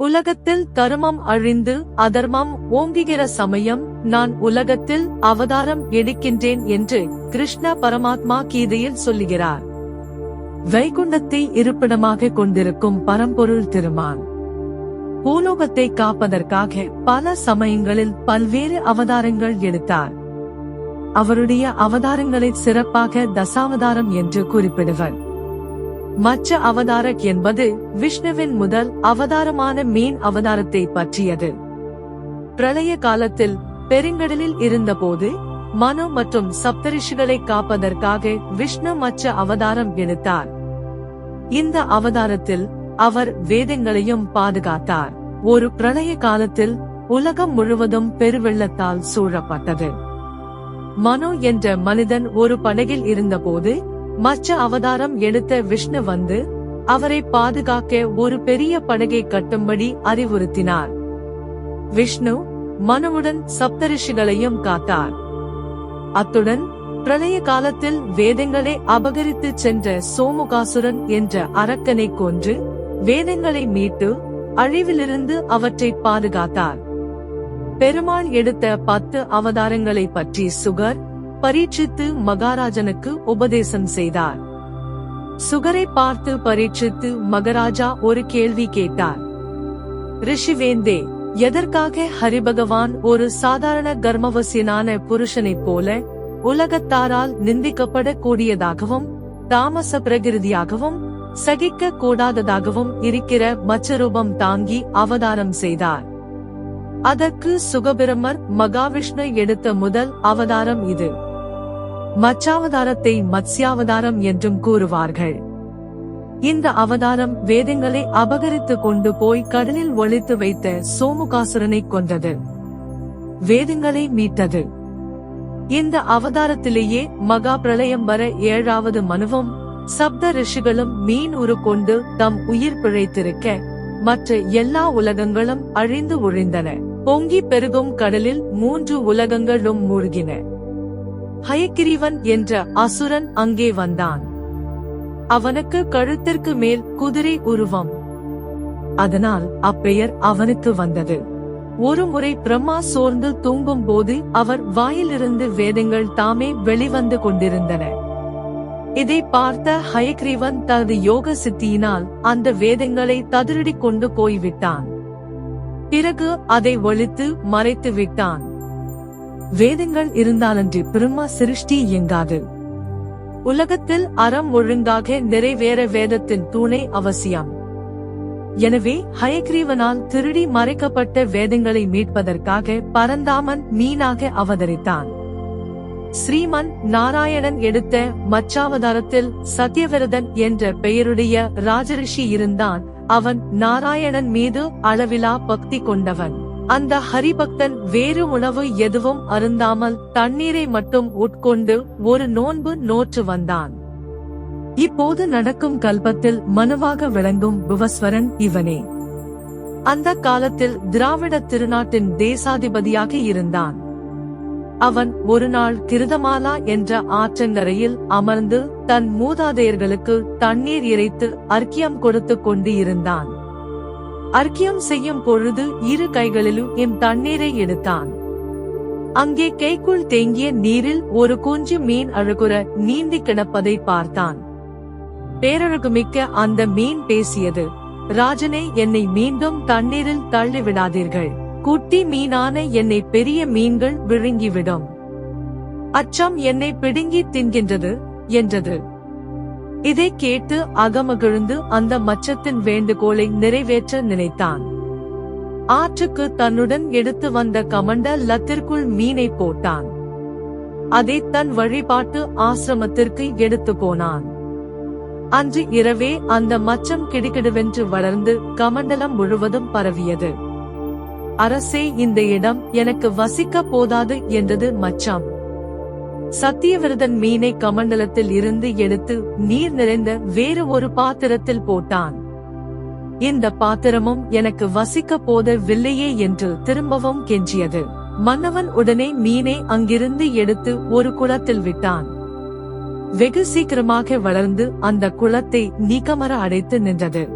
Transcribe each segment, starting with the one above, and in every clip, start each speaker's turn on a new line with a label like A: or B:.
A: உலகத்தில் கருமம் அழிந்து அதர்மம் ஓங்குகிற சமயம் நான் உலகத்தில் அவதாரம் எடுக்கின்றேன் என்று கிருஷ்ண பரமாத்மா கீதையில் சொல்லுகிறார். வைகுண்டத்தை இருப்பிடமாக கொண்டிருக்கும் பரம்பொருள் திருமான். பூலோகத்தை காப்பதற்காக பல சமயங்களில் பல்வேறு அவதாரங்கள் எடுத்தார். அவருடைய அவதாரங்களை சிறப்பாக தசாவதாரம் என்று குறிப்பிடுவர். மற்ற அவதாரக் என்பது விஷ்ணுவின் முதல் அவதாரமான மீன் அவதாரத்தை பற்றியது. பிரளய காலத்தில் பெருங்கடலில் இருந்தபோது மனு மற்றும் சப்தரிஷிகளை காப்பதற்காக விஷ்ணு மற்ற அவதாரம் எடுத்தார். இந்த அவதாரத்தில் அவர் வேதங்களையும் பாதுகாத்தார். ஒரு பிரளய காலத்தில் உலகம் முழுவதும் பெருவெள்ளத்தால் சூழப்பட்டது. மனு என்ற மனிதன் ஒரு படகில் இருந்தபோது மச்ச அவதாரம் எடுத்த விஷ்ணு வந்து அவரை பாதுகாக்க ஒரு பெரிய படகை கட்டும்படி அறிவுறுத்தினார். விஷ்ணு மனுவுடன் சப்தரிஷிகளையும் காத்தார். அத்துடன் பிரளய காலத்தில் வேதங்களை அபகரித்து சென்ற சோமுகாசுரன் என்ற அரக்கனை கொன்று வேதங்களை மீட்டு அழிவிலிருந்து அவற்றை பாதுகாத்தார். பெருமாள் எடுத்த பத்து அவதாரங்களை பற்றி சுகர் பரீட்சித்து மகாராஜனுக்கு உபதேசம் செய்தார். சுகரை பார்த்து பரீட்சித்து மகராஜா ஒரு கேள்வி கேட்டார். ரிஷிவேந்தே எதற்காக ஹரிபகவான் ஒரு சாதாரண கர்மவசியனான புருஷனைப் போல உலகத்தாரால் நிந்திக்கப்படக்கூடியதாகவும் தாமச பிரகிருதியாகவும் சகிக்க கூடாததாகவும் இருக்கிற மச்சரூபம் தாங்கி அவதாரம் செய்தார். அதற்கு சுகபிரமர் மகாவிஷ்ணு எடுத்த முதல் அவதாரம் இது. மச்சாவதாரத்தை மத்ஸ்யாவதாரம் என்றும் கூறுவார்கள். இந்த அவதாரம் வேதங்களை அபகரித்து கொண்டு போய் கடலில் ஒளித்து வைத்த சோமுகாசுரனை கொன்றது. வேதங்களை மீட்டது. இந்த அவதாரத்திலேயே மகா பிரளயம் வர ஏழாவது மனுவும் சப்த ரிஷிகளும் மீன் உரு கொண்டு தம் உயிர் பிழைத்திருக்க மற்ற எல்லா உலகங்களும் அழிந்து ஒழிந்தன. பொங்கி பெருகும் கடலில் மூன்று உலகங்களும் மூழ்கின. ஹயக்கிரீவன் என்ற அசுரன் அங்கே வந்தான். அவனுக்கு கழுத்திற்கு மேல் குதிரை உருவம். அதனால் அப்பெயர் அவனுக்கு வந்தது. ஒரு முறை பிரம்மா சோர்ந்து தூங்கும் போது அவர் வாயிலிருந்து வேதங்கள் தாமே வெளிவந்து கொண்டிருந்தன. இதை பார்த்த ஹயக்ரீவன் தனது யோக சித்தியினால் அந்த வேதங்களை ததிரடிக் கொண்டு போய்விட்டான். பிறகு அதை ஒழித்து மறைத்து விட்டான். வேதங்கள் இருந்தாலன்றி பிரம்மா சிருஷ்டி இயங்காது. உலகத்தில் அறம் ஒழுங்காக நிறைவேற வேதத்தின் தூணை அவசியம். எனவே ஹயக்ரீவனால் திருடி மறைக்கப்பட்ட வேதங்களை மீட்பதற்காக பரந்தாமன் மீனாக அவதரித்தான். ஸ்ரீமன் நாராயணன் எடுத்த மச்சாவதாரத்தில் சத்யவிரதன் என்ற பெயருடைய ராஜரிஷி இருந்தான். அவன் நாராயணன் மீது அளவிலா பக்தி கொண்டவன். அந்த ஹரிபக்தன் வேறு உணவு எதுவும் அருந்தாமல் தண்ணீரை மட்டும் உட்கொண்டு ஒரு நோன்பு நோற்று வந்தான். இப்போது நடக்கும் கல்பத்தில் மனுவாக விளங்கும் புவஸ்வரன் இவனே. அந்த காலத்தில் திராவிட திருநாட்டின் தேசாதிபதியாக இருந்தான். அவன் ஒரு நாள் கிருதமாலா என்ற ஆற்றங்கரையில் அமர்ந்து தன் மூதாதையர்களுக்கு தண்ணீர் இறைத்து அர்க்கியம் கொடுத்து கொண்டு இருந்தான் அர்க்கியம் செய்யும் பொழுது இரு கைகளிலும் எம் தண்ணீரை எடுத்தான். அங்கே கைக்குள் தேங்கிய நீரில் ஒரு குஞ்சு மீன் அழுகுற நீந்தி கிடப்பதை பார்த்தான். பேரழகுமிக்க அந்த மீன் பேசியது ராஜனே என்னை மீண்டும் தண்ணீரில் தள்ளி விடாதீர்கள் குட்டி மீனான என்னை பெரிய மீன்கள் விழுங்கிவிடும். அச்சம் என்னை பிடுங்கி தின்கின்றது என்றது. இதை கேட்டு அகமகிழ்ந்து அந்த மச்சத்தின் வேண்டுகோளை நிறைவேற்ற நினைத்தான். ஆற்றுக்கு தன்னுடன் எடுத்து வந்த கமண்ட லத்திற்குள் மீனை போட்டான். அதை தன் வழிபாட்டு ஆசிரமத்திற்கு எடுத்து போனான். அன்று இரவே அந்த மச்சம் கிடுகிடுவென்று வளர்ந்து கமண்டலம் முழுவதும் பரவியது. அரசே இந்த இடம் எனக்கு வசிக்க போதாது என்றது மச்சம். சத்தியவிரதன் மீனை கமண்டலத்தில் இருந்து எடுத்து நீர் நிறைந்த வேறு ஒரு பாத்திரத்தில் போட்டான். இந்த பாத்திரமும் எனக்கு வசிக்க போதவில்லையே என்று திரும்பவும் கெஞ்சியது. மன்னவன் உடனே மீனை அங்கிருந்து எடுத்து ஒரு குளத்தில் விட்டான். வெகு சீக்கிரமாக வளர்ந்து அந்த குளத்தை நீக்கமர அடைத்து நின்றது.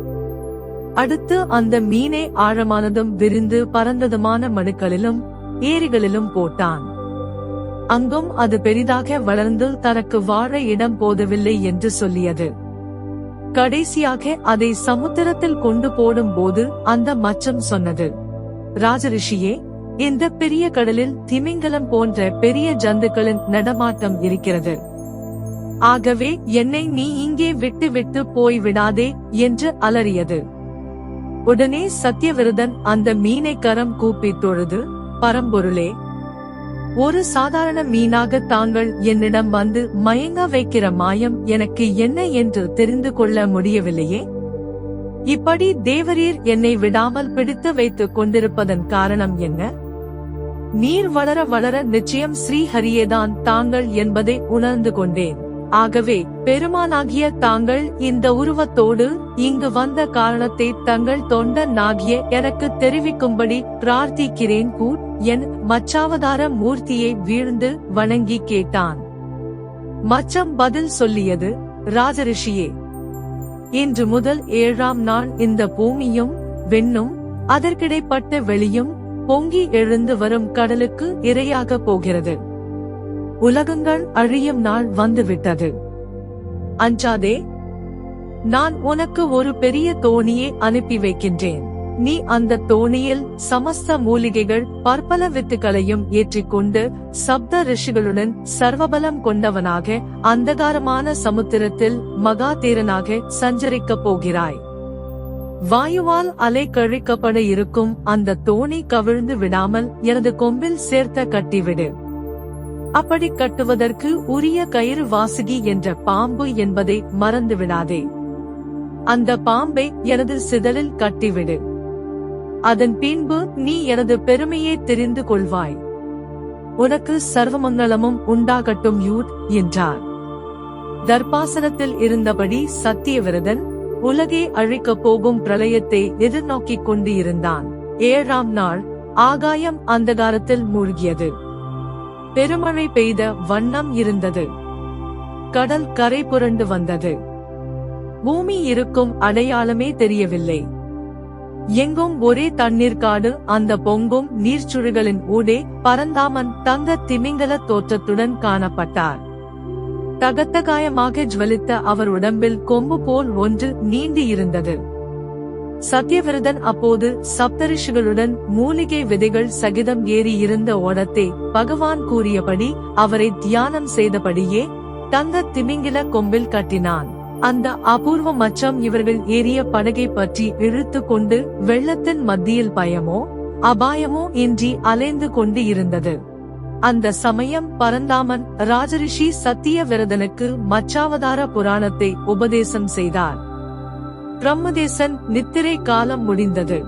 A: அடுத்து அந்த மீனை ஆழமானதும் விரிந்து பறந்ததுமான மடுக்களிலும் ஏரிகளிலும் போட்டான். அங்கும் அது பெரிதாக வளர்ந்து தனக்கு வாழ இடம் போதவில்லை என்று சொல்லியது. கடைசியாக அதை சமுத்திரத்தில் கொண்டு போடும் போது அந்த மச்சம் சொன்னது. ராஜரிஷியே இந்த பெரிய கடலில் திமிங்கலம் போன்ற பெரிய ஜந்துக்களின் நடமாட்டம் இருக்கிறது. ஆகவே என்னை நீ இங்கே விட்டு விட்டு போய் விடாதே என்று அலறியது. உடனே சத்தியவிரதன் அந்த மீனை கரம் கூப்பி தொழுது பரம்பொருளே ஒரு சாதாரண மீனாக தாங்கள் என்னிடம் வந்து மயங்க வைக்கிற மாயம் எனக்கு என்ன என்று தெரிந்து கொள்ள முடியவில்லையே? இப்படி தேவரீர் என்னை விடாமல் பிடித்து வைத்துக் கொண்டிருப்பதன் காரணம் என்ன? நீர் வளர வளர நிச்சயம் ஸ்ரீஹரியேதான் தாங்கள் என்பதை உணர்ந்து கொண்டேன். ஆகவே பெருமானாகிய தாங்கள் இந்த உருவத்தோடு இங்கு வந்த காரணத்தை தங்கள் தொண்டனாகிய எனக்கு தெரிவிக்கும்படி பிரார்த்திக்கிறேன் கூட் என் மச்சாவதார மூர்த்தியை வீழ்ந்து வணங்கி கேட்டான். மச்சம் பதில் சொல்லியது ராஜரிஷியே இன்று முதல் ஏழாம் நாள் இந்த பூமியும் வெண்ணும் அதற்கிடைப்பட்ட வெளியும் பொங்கி எழுந்து வரும் கடலுக்கு இரையாக போகிறது. உலகங்கள் அழியும் நாள் வந்துவிட்டது. அஞ்சாதே நான் உனக்கு ஒரு பெரிய தோணியை அனுப்பி வைக்கின்றேன். நீ அந்த தோணியில் சமஸ்த மூலிகைகள் பற்பல வித்துகளையும் ஏற்றிக்கொண்டு சப்த ரிஷிகளுடன் சர்வபலம் கொண்டவனாக அந்தகாரமான சமுத்திரத்தில் மகாதேரனாக சஞ்சரிக்கப் போகிறாய். வாயுவால் அலை கழிக்கப்பட இருக்கும் அந்த தோணி கவிழ்ந்து விடாமல் எனது கொம்பில் சேர்த்த கட்டிவிடு. அப்படி கட்டுவதற்கு உரிய கயிறு வாசுகி என்ற பாம்பு என்பதை மறந்து விடாதே அந்த பாம்பை எனது சிதலில் கட்டிவிடு. அதன் பின்பு நீ எனது பெருமையை தெரிந்து கொள்வாய். உனக்கு சர்வமங்கலமும் உண்டாகட்டும் யூத் என்றார். தர்பாசனத்தில் இருந்தபடி சத்தியவிரதன் உலகே அழிக்கப் போகும் பிரளயத்தை எதிர்நோக்கிக் கொண்டு இருந்தான் ஏழாம் நாள் ஆகாயம் அந்தகாரத்தில் மூழ்கியது. பெருமழை பெய்த வண்ணம் இருந்தது. கடல் கரை புரண்டு வந்தது. பூமி இருக்கும் அடையாளமே தெரியவில்லை. எங்கும் ஒரே தண்ணீர் காடு அந்த பொங்கும் நீர்ச்சுழிகளின் ஊடே பரந்தாமன் தங்க திமிங்கல தோற்றத்துடன் காணப்பட்டார். தகத்தகாயமாக ஜுவலித்த அவர் உடம்பில் கொம்பு போல் ஒன்று நீண்டி இருந்தது. சத்யவிரதன் அப்போது சப்தரிஷிகளுடன் மூலிகை விதைகள் சகிதம் ஏறி இருந்த ஓடத்தை பகவான் கூறியபடி அவரை தியானம் செய்தபடியே தங்க திமிங்கில கொம்பில் கட்டினான். அந்த அபூர்வ மச்சம் இவர்கள் ஏறிய படகை பற்றி இழுத்து கொண்டு வெள்ளத்தின் மத்தியில் பயமோ அபாயமோ இன்றி அலைந்து கொண்டு இருந்தது. அந்த சமயம் பரந்தாமன் ராஜரிஷி சத்திய விரதனுக்கு மச்சாவதார புராணத்தை உபதேசம் செய்தார். பிரம்மதேசன் நித்திரை காலம் முடிந்தது.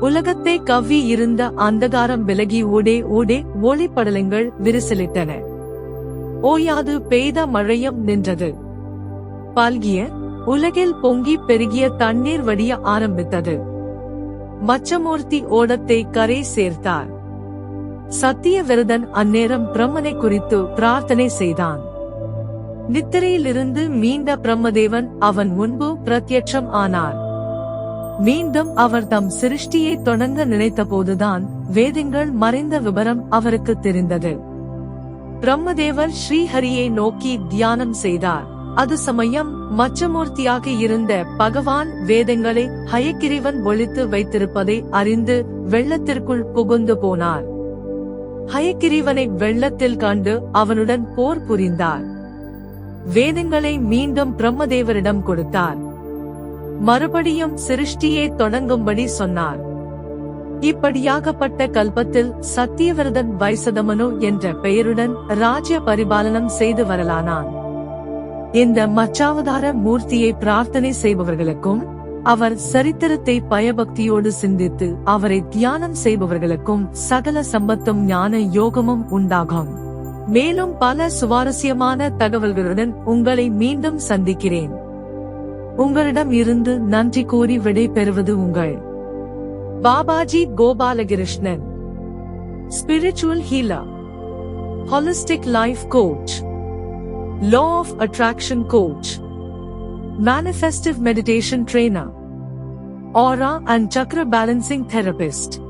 A: உலகத்தை கவ்வி இருந்த அந்தகாரம் விலகி ஓடே ஓடே ஒளிப்படலங்கள் விரிசலிட்டன. ஓயாது பெய்த மழையும் நின்றது. பல்கிய உலகில் பொங்கி பெருகிய தண்ணீர் வடிய ஆரம்பித்தது. மச்சமூர்த்தி ஓடத்தை கரை சேர்த்தார். சத்திய விரதன் அந்நேரம் பிரம்மனை குறித்து பிரார்த்தனை செய்தான். நித்திரையிலிருந்து மீண்ட பிரம்மதேவன் அவன் முன்பு பிரத்யட்சம் ஆனார். மீண்டும் அவர் தம் சிருஷ்டியை தொடங்க நினைத்தபோதுதான் வேதங்கள் மறைந்த விபரம் அவருக்கு தெரிந்தது. பிரம்மதேவர் ஸ்ரீஹரியை நோக்கி தியானம் செய்தார். அது சமயம் மச்சமூர்த்தியாக இருந்த பகவான் வேதங்களை ஹயக்கிரிவன் ஒழித்து வைத்திருப்பதை அறிந்து வெள்ளத்திற்குள் புகுந்து போனார். ஹயக்கிரிவனை வெள்ளத்தில் கண்டு அவனுடன் போர் புரிந்தார். வேதங்களை மீண்டும் பிரம்மதேவரிடம் கொடுத்தார். மறுபடியும் சிருஷ்டியை தொடங்கும்படி சொன்னார். இப்படியாகப்பட்ட கல்பத்தில் சத்தியவிரதன் வைசதமனு என்ற பெயருடன் ராஜ்ய பரிபாலனம் செய்து வரலானான். இந்த மச்சாவதார மூர்த்தியை பிரார்த்தனை செய்பவர்களுக்கும் அவர் சரித்திரத்தை பயபக்தியோடு சிந்தித்து அவரை தியானம் செய்பவர்களுக்கும் சகல சம்பத்தும் ஞான யோகமும் உண்டாகும். மேலும் பல சுவாரஸ்யமான தகவல்களுடன் உங்களை மீண்டும் சந்திக்கிறேன். உங்களிடம் இருந்து நன்றி கூறி விடை பெறுவது உங்கள் Babaji Gopalakrishnan spiritual healer holistic life coach law of attraction coach manifestive meditation trainer aura and chakra balancing therapist